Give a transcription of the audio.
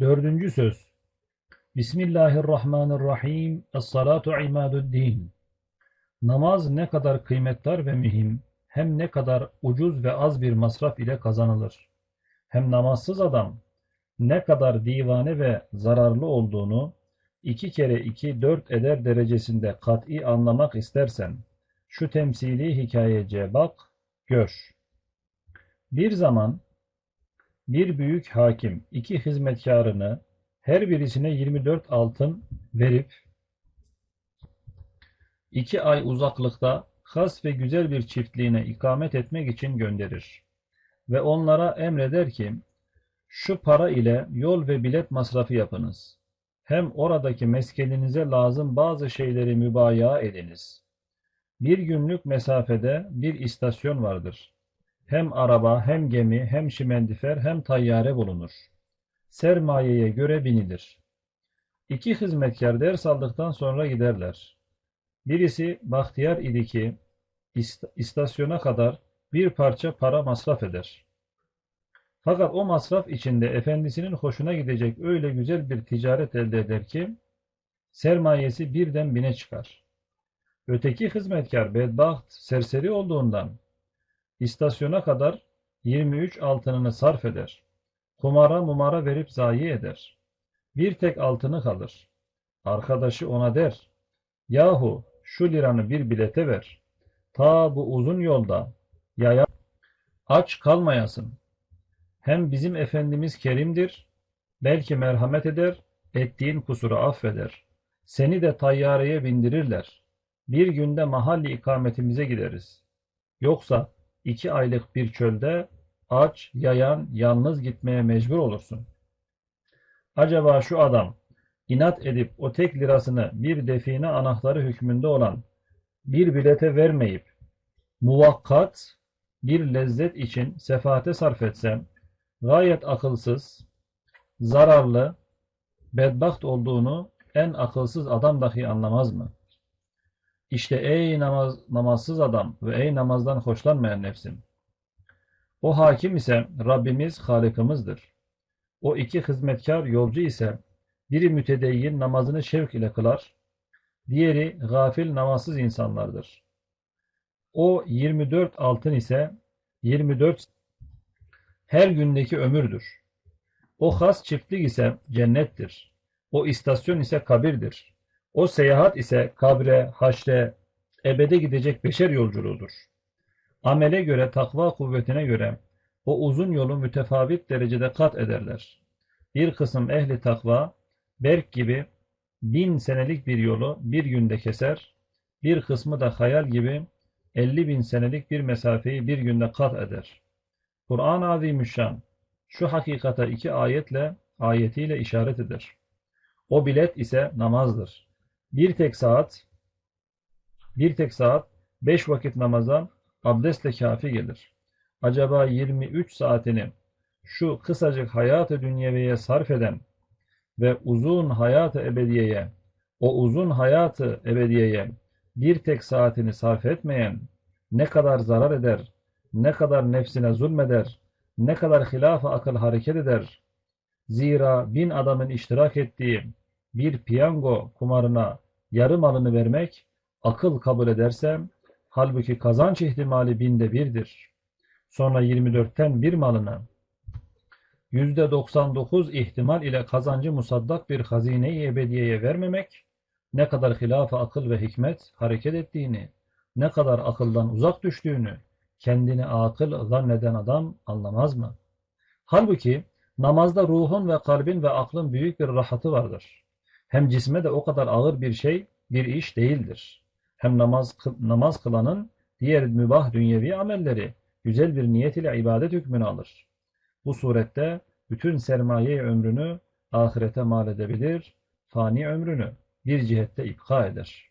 Dördüncü söz. Bismillahirrahmanirrahim. Es-salatu imaduddin. Namaz ne kadar kıymetdar ve mühim, hem ne kadar ucuz ve az bir masraf ile kazanılır. Hem namazsız adam ne kadar divane ve zararlı olduğunu iki kere iki dört eder derecesinde kat'i anlamak istersen, şu temsili hikayece bak, gör. Bir zaman bir büyük hakim iki hizmetkarını her birisine 24 altın verip iki ay uzaklıkta has ve güzel bir çiftliğine ikamet etmek için gönderir. Ve onlara emreder ki, şu para ile yol ve bilet masrafı yapınız. Hem oradaki meskeninize lazım bazı şeyleri mübaya ediniz. Bir günlük mesafede bir istasyon vardır. Hem araba, hem gemi, hem şimendifer, hem tayyare bulunur. Sermayeye göre binilir. İki hizmetkar ders aldıktan sonra giderler. Birisi bahtiyar idi ki istasyona kadar bir parça para masraf eder. Fakat o masraf içinde efendisinin hoşuna gidecek öyle güzel bir ticaret elde eder ki sermayesi birden bine çıkar. Öteki hizmetkar bedbaht serseri olduğundan istasyona kadar 23 altınını sarf eder. Kumara mumara verip zayi eder. Bir tek altını kalır. Arkadaşı ona der, yahu şu liranı bir bilete ver. Ta bu uzun yolda yaya aç kalmayasın. Hem bizim Efendimiz kerimdir, belki merhamet eder, ettiğin kusuru affeder. Seni de tayyareye bindirirler. Bir günde mahalli ikametimize gideriz. Yoksa iki aylık bir çölde aç, yayan, yalnız gitmeye mecbur olursun. Acaba şu adam inat edip o tek lirasını bir define anahtarı hükmünde olan bir bilete vermeyip muvakkat bir lezzet için sefaate sarf etsem gayet akılsız, zararlı, bedbaht olduğunu en akılsız adam dahi anlamaz mı? İşte ey namaz, namazsız adam ve ey namazdan hoşlanmayan nefsim. O hakim ise Rabbimiz, Halikimizdir. O iki hizmetkar yolcu ise biri mütedeyyin namazını şevk ile kılar, diğeri gafil namazsız insanlardır. O 24 altın ise 24 her gündeki ömürdür. O has çiftlik ise cennettir. O istasyon ise kabirdir. O seyahat ise kabre, haşre, ebede gidecek beşer yolculuğudur. Amele göre, takva kuvvetine göre o uzun yolu mütefavit derecede kat ederler. Bir kısım ehli takva, berk gibi bin senelik bir yolu bir günde keser, bir kısmı da hayal gibi elli bin senelik bir mesafeyi bir günde kat eder. Kur'an-ı Azimüşşan şu hakikata iki ayetle, ayetiyle işaret eder. O bilet ise namazdır. Bir tek saat, bir tek saat beş vakit namaza abdestle kafi gelir. Acaba 23 saatini şu kısacık hayatı dünyeviye sarf eden ve uzun hayatı ebediyeye, o uzun hayatı ebediyeye bir tek saatini sarf etmeyen ne kadar zarar eder, ne kadar nefsine zulmeder, ne kadar hilaf akıl hareket eder. Zira bin adamın iştirak ettiği bir piyango kumarına yarı malını vermek akıl kabul ederse, halbuki kazanç ihtimali binde birdir. Sonra 24'ten bir malını %99 ihtimal ile kazancı musaddak bir hazine-i ebediyeye vermemek, ne kadar hilaf akıl ve hikmet hareket ettiğini, ne kadar akıldan uzak düştüğünü, kendini akıl zanneden adam anlamaz mı? Halbuki namazda ruhun ve kalbin ve aklın büyük bir rahatı vardır. Hem cisme de o kadar ağır bir şey, bir iş değildir. Hem namaz, namaz kılanın diğer mübah dünyevi amelleri güzel bir niyet ile ibadet hükmünü alır. Bu surette bütün sermaye ömrünü ahirete mal edebilir, fani ömrünü bir cihette ipka eder.